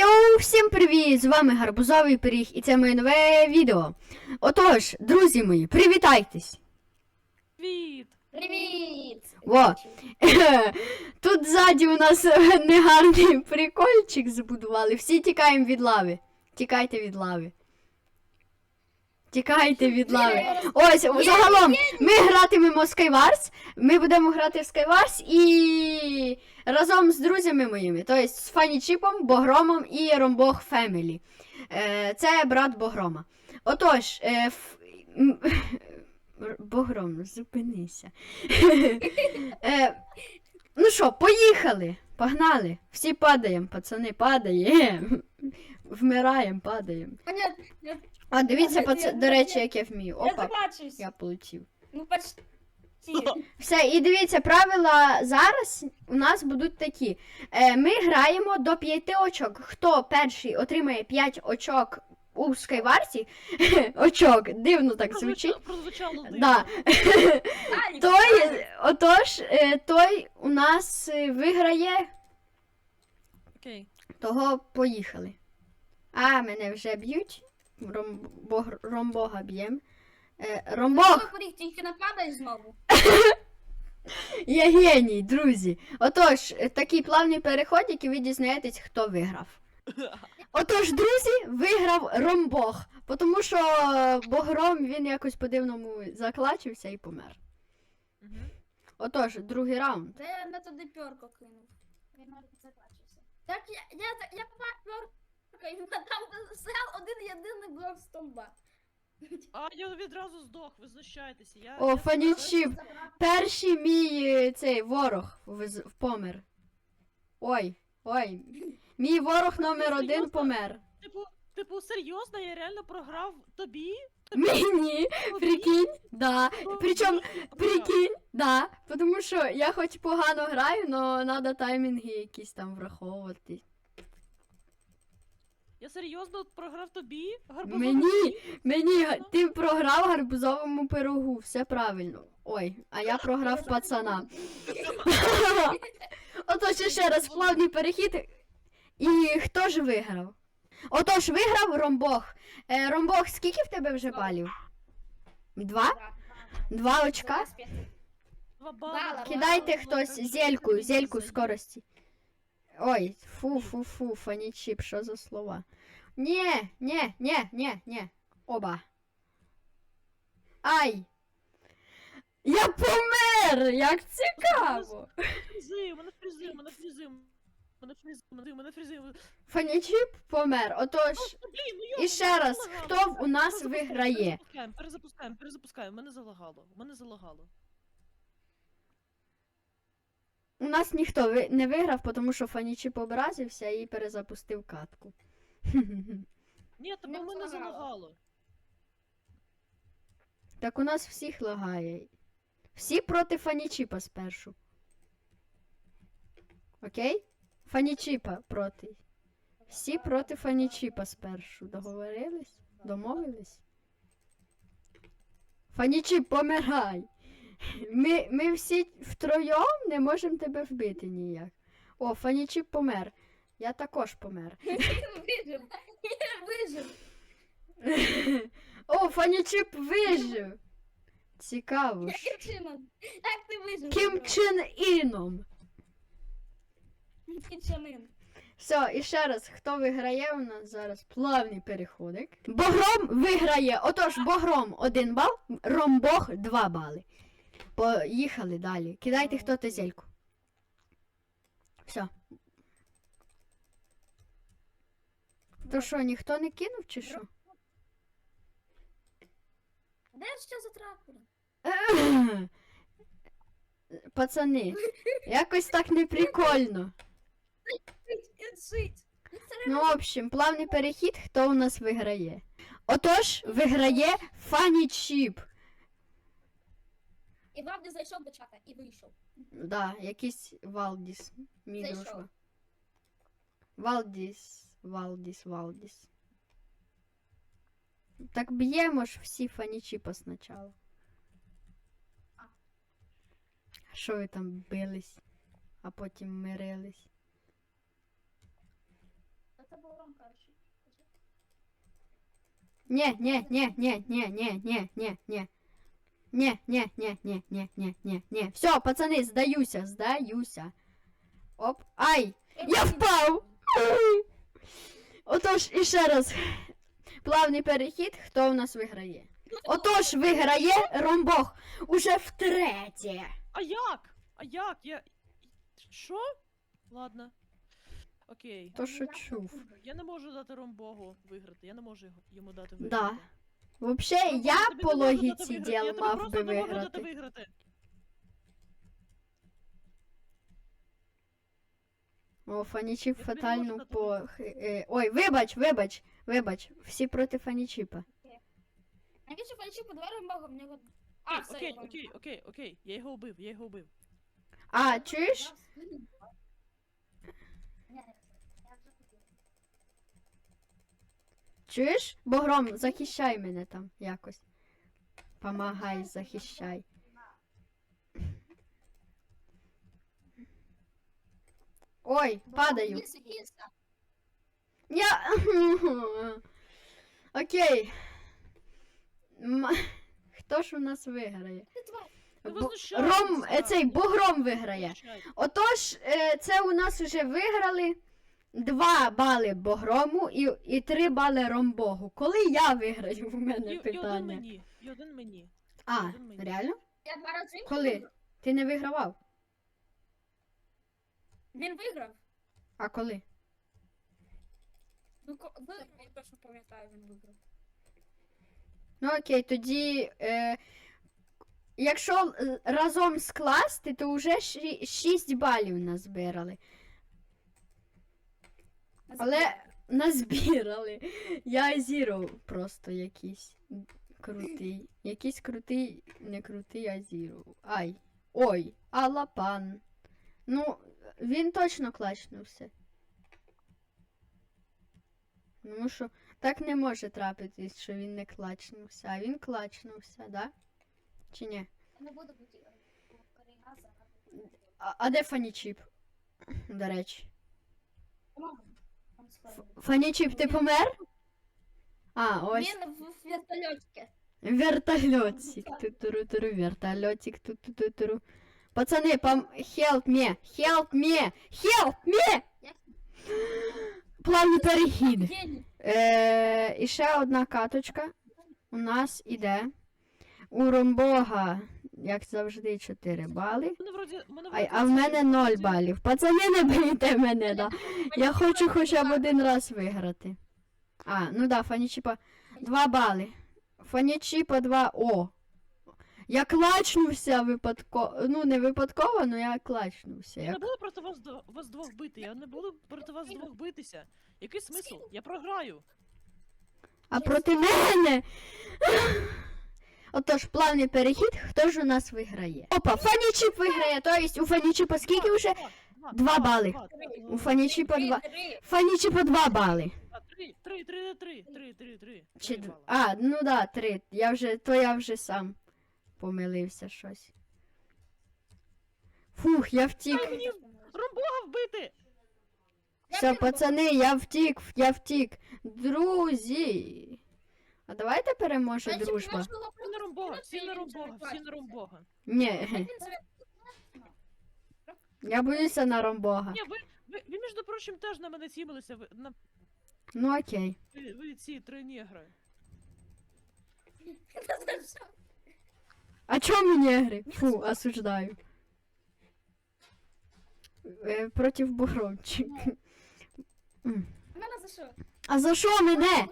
Йоу, всім привіт! З вами Гарбузовий Пиріг і це моє нове відео. Отож, друзі мої, привітайтесь! Привіт! Привіт! Во. Тут ззаді у нас негарний прикольчик збудували. Всі тікаємо від лави. Тікайте від лави. Тікайте від лави. Ось, загалом, ми гратимемо Skywars. Ми будемо грати в Skywars і разом з друзями моїми, тобто з Фані Чіпом, Богромом і Ромбог Фемілі. Е, Це брат Богрома. Отож, е. Богром, зупинися. Е, Ну що, поїхали. Погнали. Всі падаємо, пацани, падаємо. Вмираємо, падаємо. Понятно. А дивіться, пац... до речі, як я вмію. Я Опа, заплачусь. я полетів. Ну почти. Все, і дивіться, правила зараз у нас будуть такі. Е, ми граємо до 5 очок. Хто перший отримає 5 очок у Скайварсі, очок, дивно так звучить. Прозвучало дивно. Да. Той, отож, е, той у нас е, виграє, Окей. того поїхали. А, мене вже б'ють. Ромбог, ромбога б'єм. Е, ромбог! Поріг, тільки не знову. Я геній, друзі. Отож, е, такий плавний переход, який ви дізнаєтесь, хто виграв. Отож, друзі, виграв Ромбог, тому що е, Богром він якось по-дивному заклачився і помер. Отож, другий раунд. Та я не туди пьорку кинув. Він навіть заплачився. Так я, я, я, я і там стояв один єдиний блок стовба. А я відразу здох, ви знущаєтеся. Я, О, я... фанічіп. Перший мій е, цей ворог вз- помер. Ой, ой. Мій ворог номер один помер. Типу, типу, серйозно, я реально програв тобі? Мені, Тобі? прикинь, да. Тобі? Причому, прикинь, да. Тому що я хоч погано граю, але треба таймінги якісь там враховувати. Я серйозно програв тобі? Гарбузовий Мені, пиріг? мені, га- ти програв гарбузовому пирогу, все правильно. Ой, а я програв пацана. Отож, ще раз плавний перехід. І хто ж виграв? Отож, виграв Ромбог. Е, Ромбог, скільки в тебе вже балів? Два? Два очка? Два Бала. бали. Кидайте хтось зельку, зельку скорості. Ой, фу, фу, фу, фанічіп, що за слова? Нє, нє, нє, нє, нє. Оба. Ай! Я помер! Як цікаво! Фрізи, мене фрізи, мене фрізи. Мене фрізи, мене мене фрізи. Фанічіп помер. Отож, Ну, і ще раз, хто у нас виграє? Перезапускаємо, перезапускаємо, перезапускаємо. Мене залагало. Мене залагало. У нас ніхто не виграв, тому що Фанічіп образився і перезапустив катку. Ні, тебе Не мене залагало. залагало. Так у нас всіх лагає. Всі проти Фанічіпа спершу. Окей? Фанічіпа проти. Всі проти Фанічіпа спершу. Договорились? Домовились? Фанічіп, помирай! Ми, ми всі втроєм не можемо тебе вбити ніяк. О, Фанічіп помер. Я також помер. Вижив. Вижив. О, Фанічіп вижив! Цікаво. ж. Яким чином? Як ти вижив? Ким Чен Іном. Все, і ще раз, хто виграє у нас зараз плавний переходик. Богром виграє. Отож, Богром 1 бал, Ромбог 2 бали. Поїхали далі. Кидайте хто то зельку. Все. То що, ніхто не кинув чи що? Де що за трактор? Пацани, якось так не прикольно. Ну, в общем, плавний перехід, хто у нас виграє? Отож, виграє Фані Чіп. І Вавді зайшов до чата і вийшов. Да, якийсь Валдіс. Мій Зайшов. дружба. Валдіс, Валдіс, Валдіс. Так б'ємо ж всі фанічіпа спочатку. Що ви там бились, а потім мирились? це був Ром перший. Ні, ні, ні, ні, ні, ні, ні, ні, ні. Ні, ні, ні, ні, ні, ні, ні, ні. Все, пацани, здаюся, здаюся. Оп. Ай! Я впав! Отож, іще раз. Плавний перехід, хто у нас виграє? Отож, виграє Ромбог уже втретє. А як? А як? Я. Що? Ладно. Окей. То що чув. Я не можу дати Ромбогу виграти. Я не можу йому дати виграти. Взагалі, Ромбог, я тобі по не можу дати логіці виграти. діл тобі мав просто би не можу дати виграти. виграти. О, Фанічіп Я тобі не фатальну дати по. е, Ой, вибач, вибач, вибач. Всі проти Фанічіпа. Навіщо пальчик по два Ромбога? Мені його... А, Окей, все, окей, понял. окей, окей, окей. Я його убив, я його убив. А, чуєш? Ні, я вже купив. Чуєш? Богром, захищай мене там якось. Помагай, захищай. Ой, падаю. Я. Окей. М- Хто ж у нас виграє? Бо- Ром, е, цей Богром виграє. Отож, е, це у нас вже виграли 2 бали Богрому і, і 3 бали Ромбогу. Коли я виграю, у мене І, і один питання. мені, і один мені. А, один мені. реально? Я два рази Коли? виграв. Ти не вигравав? Він виграв. А коли? Ну, ко- ви, я точно пам'ятаю, він виграв. Ну окей, тоді. Е, якщо е, разом скласти, то вже 6 балів назбирали. Але назбирали. Я зіро просто якийсь крутий. Якийсь крутий, не крутий, а зіро. Ай. Ой, Алапан. Ну, він точно клачнувся. Тому що так не може трапитись, що він не клачнувся. А він клачнувся, да? Чи ні? Я не буду бути корінаса. А, а де Фанічіп? До речі. Фанічіп, ти помер? А, ось. Він в вертольотці. Вертольотик. Ту-туру-туру, вертольотик. Ту-ту-ту-туру. Пацани, пом... Help me! Help me! Help me! Плавний перехід. Е, і ще одна каточка у нас іде. У Ромбога, як завжди, 4 бали. Мене вроді, мене А, вроді а в мене 0 вроді- балів. Пацани, не бийте мене, да. Я хочу хоча б один раз виграти. А, ну да, Фанічіпа 2 бали. Фанічіпа 2. О. Я клачнувся випадково. Ну, не випадково, але я клачнувся. Я Я... не буду проти вас, до- вас двох бити, я не буду проти вас двох битися. Який смисл? Я програю. А проти мене. Отож, плавний перехід, хто ж у нас виграє? Опа, Фанічіп виграє, то есть у Фанічіпа скільки вже? Два, Два бали. два, два. У Фанічіпа Три, 2. три. Фанічіпа 2 бали. А, три, три, три, три, три, три, три. Чи... Три. А, ну да, 3. Я вже, то я вже сам помилився щось. Фух, я втік. Мені Ромбога вбити! Все, пацани, я втік, я втік. Друзі. А давайте переможе Значить, дружба. можливо, Всі на Ромбога, всі на Ромбога, всі на. Ромбога. Ні, я боюся на Ромбога. Ні, ви, ви, ви, між прочим, теж на мене цімилися, ви, на, Ну окей. ви, ви ці три негри. А чому негри? Фу, осуждаю. Е, Проти Бугромчик. М. Мене за що? А за що мене?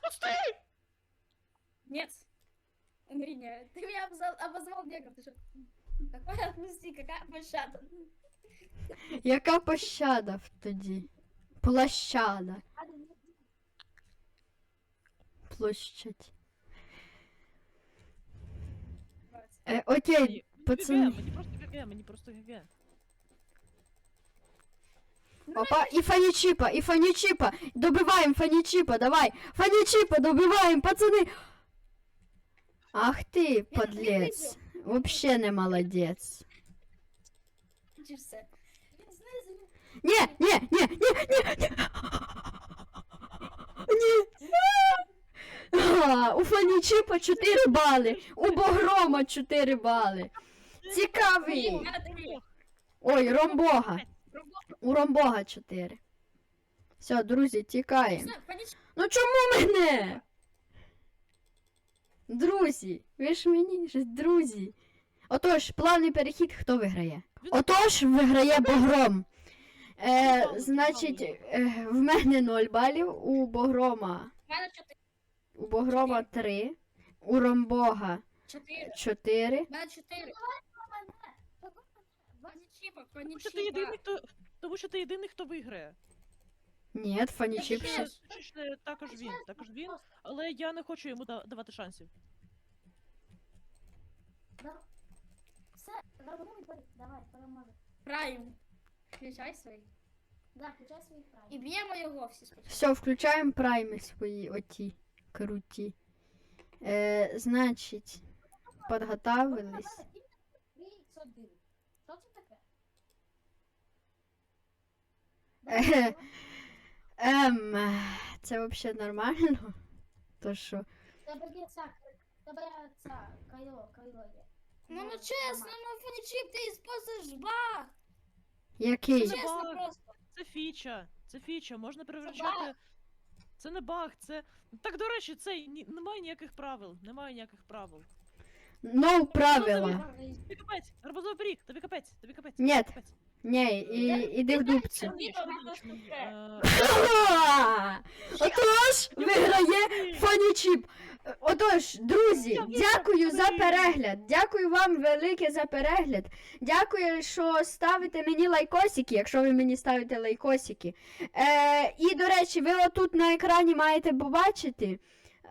Відпусти! Нет. Андрей, ты меня обозвал, обозвал негром, ты что? Какой отпусти, какая пощада. Яка пощада в тоді? Площада. Площадь. Е, окей, Мені- пацани. ГГ, Мені просто ГГ, мені просто ГГ. Опа, и фаничипа, и фаничипа. Добиваем фаничипа, давай. Фаничипа добиваем, пацаны. Ах ты, подлец. Вообще не молодец. Не, не, не, не, не, не. У фанічіпа 4 бали, у Богрома 4 бали. Цікавий. Ой, Ромбога. У Ромбога 4. Все, друзі, тікаємо. Ну чому мене? Друзі, ви ж мені ж друзі. Отож, плавний перехід, хто виграє? Отож, виграє Богром. Е, значить, е, в мене 0 балів, у Богрома. У Богрома 3, у Ромбога Чотири. 4. У мене чотири. Фанічіпа, Тому що ти єдиний, хто. Тому що ти єдиний, хто виграє. Ні, Фанічіп Ні. також він, також він, але я не хочу йому да- давати шансів. Все. Давай. Прайм. Включай свій. Да, включай прайм. І б'ємо його всі спочатку. Все, включаємо прайми свої оті круті. Е, значить, підготовились. Три, один. Що це таке? Е, Ем, це взагалі нормально? То що? Тебе є ця, тебе ця, кайло, кайло є. Ну, ну чесно, ну Фанічіп, ти іспользуєш баг. Який? Це Чесно баг. просто. Це фіча. Це фіча. Можна перевращати. Це не баг, це. Так, до речі, це ні... немає ніяких правил. Немає ніяких правил. Ну, правила. Тобі капець, гарбузовий пиріг, тобі капець, тобі капець. Ні. тобі капець. Ні, і, іди в Ха! Отож, виграє Фонічіп. Отож, друзі, дякую за перегляд. Дякую вам велике за перегляд. Дякую, що ставите мені лайкосики, якщо ви мені ставите лайкосики. Е, і, до речі, ви отут на екрані маєте побачити,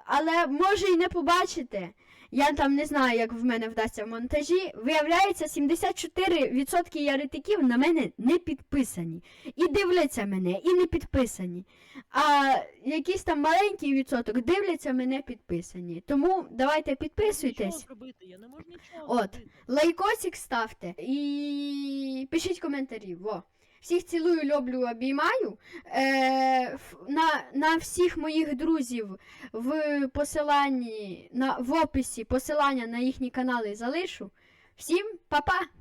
але може і не побачите. Я там не знаю, як в мене вдасться в монтажі. Виявляється, 74% яретиків на мене не підписані. І дивляться мене, і не підписані. А якийсь там маленький відсоток дивляться мене підписані. Тому давайте підписуйтесь. я не можу нічого От. Лайкосик ставте і пишіть коментарі. Во. Всіх цілую, люблю, обіймаю. Е, на, на всіх моїх друзів в посиланні, на, в описі посилання на їхні канали залишу. Всім па-па!